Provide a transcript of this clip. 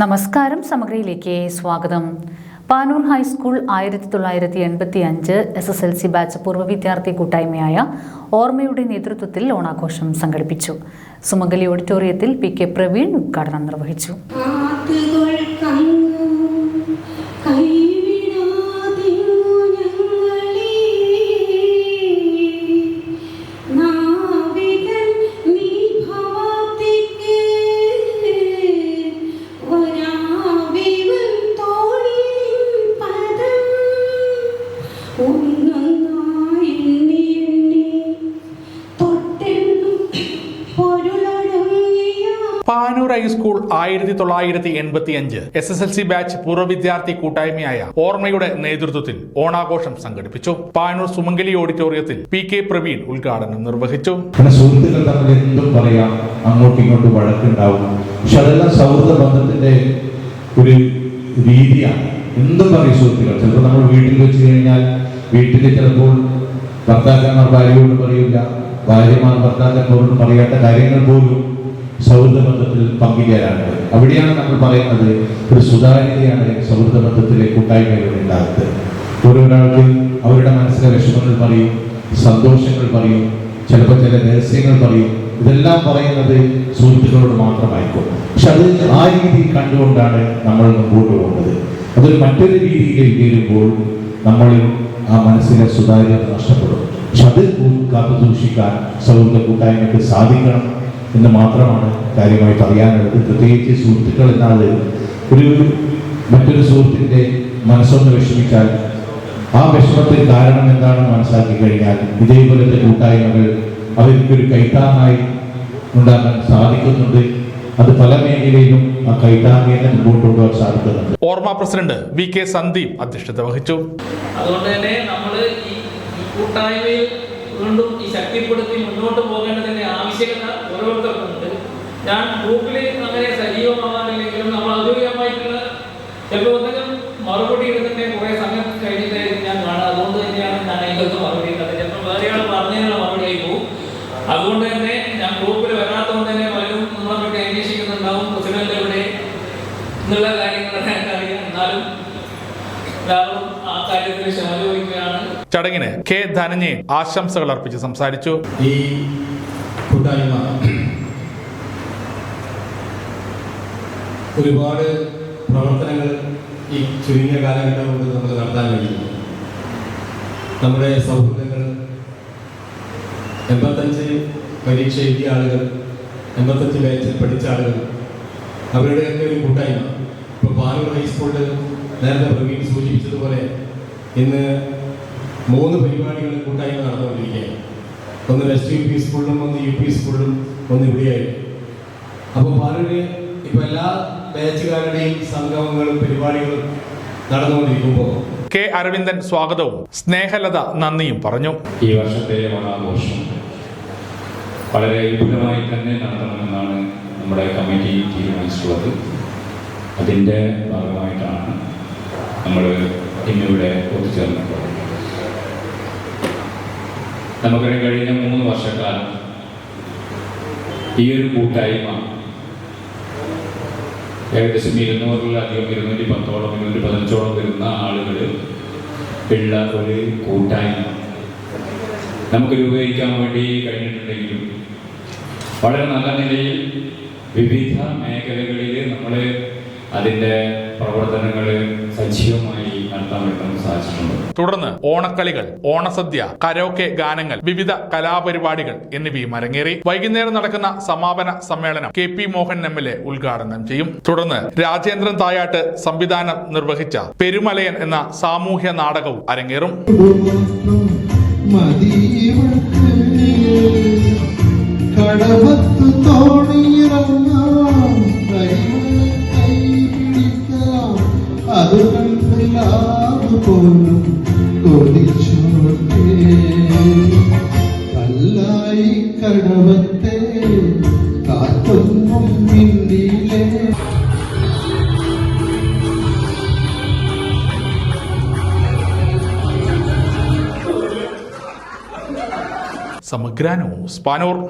നമസ്കാരം സമഗ്രയിലേക്ക് സ്വാഗതം. പാനൂർ ഹൈസ്കൂൾ ആയിരത്തി തൊള്ളായിരത്തി എൺപത്തി അഞ്ച് S S L C batch പൂർവ വിദ്യാർത്ഥി കൂട്ടായ്മയായ ഓർമ്മയുടെ നേതൃത്വത്തിൽ ഓണാഘോഷം സംഘടിപ്പിച്ചു. സുമംഗലി ഓഡിറ്റോറിയത്തിൽ പി കെ പ്രവീൺ ഉദ്ഘാടനം നിർവഹിച്ചു. പാനൂർ ഹൈസ്കൂൾ ആയിരത്തി തൊള്ളായിരത്തി എൺപത്തി അഞ്ച് S S L C batch പൂർവ വിദ്യാർത്ഥി കൂട്ടായ്മയായ ഓർമ്മയുടെ നേതൃത്വത്തിൽ ഓണാഘോഷം സംഘടിപ്പിച്ചു. പാനൂർ സുമംഗലി ഓഡിറ്റോറിയത്തിൽ പി കെ പ്രവീൺ ഉദ്ഘാടനം നിർവഹിച്ചു. സുഹൃത്തുക്കൾ തമ്മിൽ എന്തും പറയാം അങ്ങോട്ടും ഇങ്ങോട്ടും വഴക്കുണ്ടാവും. പക്ഷെ അതെല്ലാം സൗഹൃദ ബന്ധത്തിന്റെ ഒരു രീതിയാണ്. എന്തും പറയും സുഹൃത്തുക്കൾ. ചിലപ്പോൾ നമ്മൾ വീട്ടിൽ വെച്ച് കഴിഞ്ഞാൽ വീട്ടിൽ ചിലപ്പോൾ ഭർത്താക്കന്മാർ ഭാര്യയോട് പറയില്ല ഭാര്യമാർ ഭർത്താക്കന്മാരോട് പറയാത്ത കാര്യങ്ങൾ പോലും സൗഹൃദ ബന്ധത്തിൽ അവിടെയാണ് നമ്മൾ പറയുന്നത് ഒരു സുതാര്യതയാണ് സൗഹൃദ ബന്ധത്തിലെ കൂട്ടായ്മയിലൂടെ ഉണ്ടാകുന്നത് ഓരോരാൾക്ക് അവരുടെ മനസ്സിലെ വിഷമങ്ങൾ പറയും സന്തോഷങ്ങൾ പറയും ചിലപ്പോൾ ചില രഹസ്യങ്ങൾ പറയും. ഇതെല്ലാം പറയുന്നത് സുഹൃത്തുക്കളോട് മാത്രമായിരിക്കും. പക്ഷെ അത് ആ രീതിയിൽ കണ്ടുകൊണ്ടാണ് നമ്മൾ മുമ്പോട്ട് പോകുന്നത്. അതൊരു മറ്റൊരു രീതിയിലേക്ക് വരുമ്പോൾ നമ്മൾ ആ മനസ്സിലെ സുതാര്യത നഷ്ടപ്പെടും. പക്ഷെ അത് കാത്തു സൂക്ഷിക്കാൻ സൗഹൃദ കൂട്ടായ്മയ്ക്ക് സാധിക്കണം. എന്ന് മാത്രമാണ് കാര്യമായി പറയാനുള്ളത് പ്രത്യേകിച്ച് സുഹൃത്തുക്കൾ എന്നാൽ ഒരു മറ്റൊരു സുഹൃത്തിന്റെ മനസ്സൊന്ന് വിഷമിച്ചാൽ ആ വിഷമത്തിന് കാരണം എന്താണെന്ന് മനസ്സിലാക്കി കഴിഞ്ഞാൽ ഇതേപോലത്തെ കൂട്ടായ്മകൾ അവർക്കൊരു കൈത്താങ്ങായി ഉണ്ടാക്കാൻ സാധിക്കുന്നുണ്ട്. അത് പല മേഖലയിലും ആ കൈത്താങ്ങിയെ മുമ്പോട്ട് കൊണ്ടുപോകാൻ സാധിക്കുന്നുണ്ട്. ഓർമ്മ പ്രസിഡന്റ് വി കെ സന്ദീപ് അധ്യക്ഷത വഹിച്ചു. അതുകൊണ്ട് തന്നെ നമ്മൾ ഈ കൂട്ടായ്മയിൽ വീണ്ടും ഈ ശക്തിപ്പെടുത്തി മുന്നോട്ട് പോകേണ്ടതിന്റെ ആവശ്യകത ഞാൻ ഗ്രൂപ്പിൽ അങ്ങനെ സജീവമാവാനില്ലെങ്കിലും നമ്മൾ ഔദ്യോഗികമായിട്ടുള്ള ചിലപ്പോൾ എന്തെങ്കിലും മറുപടി എടുത്തിട്ട് കുറേ സമയം കഴിഞ്ഞിട്ടായിരിക്കും ഞാൻ കാണുക അതുകൊണ്ട് തന്നെയാണ് ഞാൻ അതിന്റെ മറുപടി ഇടുന്നത് ചിലപ്പോൾ വേറെ ആൾ പറഞ്ഞതിനുള്ള മറുപടി ആയി പോകും. അതുകൊണ്ട് തന്നെ ഞാൻ ഗ്രൂപ്പിൽ വരാത്തതുകൊണ്ട് തന്നെ പലരും നമ്മളെ പറ്റി അന്വേഷിക്കുന്നുണ്ടാവും. പ്രസിഡന്റ് എവിടെ എന്നുള്ള കാര്യങ്ങളൊക്കെ എനിക്കറിയാം എന്നാലും എല്ലാവരും ആ കാര്യത്തിൽ ക്ഷമ ചോദിക്കുകയാണ് ചടങ്ങിന് കെ ധനഞ്ജയൻ ആശംസകൾ അർപ്പിച്ച് സംസാരിച്ചു. ഈ കൂട്ടായ്മ ഒരുപാട് പ്രവർത്തനങ്ങൾ ഈ ചുരുങ്ങിയ കാലഘട്ടം കൊണ്ട് നമുക്ക് നടത്താൻ കഴിയുന്നു. നമ്മുടെ സൗഹൃദങ്ങൾ എൺപത്തഞ്ച് പരീക്ഷ എഴുതിയ ആളുകൾ എൺപത്തഞ്ച് ബാച്ചിൽ പഠിച്ച ആളുകൾ അവരുടെയൊക്കെ ഒരു കൂട്ടായ്മ. ഇപ്പോൾ പാനൂർ ഹൈസ്കൂളിൽ നേരത്തെ പ്രവീൺ സൂചിപ്പിച്ചതുപോലെ ഇന്ന് മൂന്ന് പരിപാടികൾ കൂട്ടായ്മ നടന്നുകൊണ്ടിരിക്കുകയാണ്. ഒന്ന് വെസ്റ്റ് യു പി സ്കൂളിലും ഒന്ന് യു പി സ്കൂളിലും ഒന്ന് ഇവിടെയായി അപ്പോൾ പാനൂര് ഇപ്പോൾ എല്ലാ ബാച്ചുകാരുടെയും സംഗമങ്ങളും പരിപാടികളും നടന്നുകൊണ്ടിരിക്കുമ്പോൾ കെ അരവിന്ദൻ സ്വാഗതവും. സ്നേഹലത നന്ദിയും പറഞ്ഞു. ഈ വർഷത്തെ ഓണാഘോഷം വളരെ വിപുലമായി തന്നെ നടത്തണമെന്നാണ് നമ്മുടെ കമ്മിറ്റി തീരുമാനിച്ചിട്ടുള്ളത്. അതിന്റെ ഭാഗമായിട്ടാണ് നമ്മൾ ഇന്നിവിടെ ഒത്തുചേർന്നിട്ടുള്ളത്. നമുക്കറിയാം കഴിഞ്ഞ മൂന്ന് വർഷക്കാലം ഈ ഒരു കൂട്ടായ്മ ഏകദേശം ഇരുന്നൂറിലധികം ഇരുന്നൂറ്റി പത്തോളം ഇരുന്നൂറ്റി പതിനഞ്ചോളം വരുന്ന ആളുകൾ ഉള്ള ഒരു കൂട്ടായ്മ. നമുക്ക് രൂപീകരിക്കാൻ വേണ്ടി കഴിഞ്ഞിട്ടുണ്ടെങ്കിലും വളരെ നല്ല നിലയിൽ വിവിധ മേഖലകളിൽ നമ്മൾ അതിന്റെ പ്രവർത്തനങ്ങളെ സജീവമായി നടത്താൻ വേണ്ടി സാധിച്ചിട്ടുണ്ട് തുടർന്ന് ഓണക്കളികൾ ഓണസദ്യ കരോക്കെ ഗാനങ്ങൾ വിവിധ കലാപരിപാടികൾ എന്നിവയും അരങ്ങേറി. വൈകുന്നേരം നടക്കുന്ന സമാപന സമ്മേളനം K P Mohan M L A ഉദ്ഘാടനം ചെയ്യും. തുടർന്ന് രാജേന്ദ്രൻ തായാട്ട് സംവിധാനം നിർവഹിച്ച പെരുമലയൻ എന്ന സാമൂഹ്യ നാടകവും അരങ്ങേറും. കടവത്ത് കടവത്തെ കാറ്റൊന്നും മിണ്ടിയിലേ സമഗ്രാനോ ന്യൂസ് പാനൂർ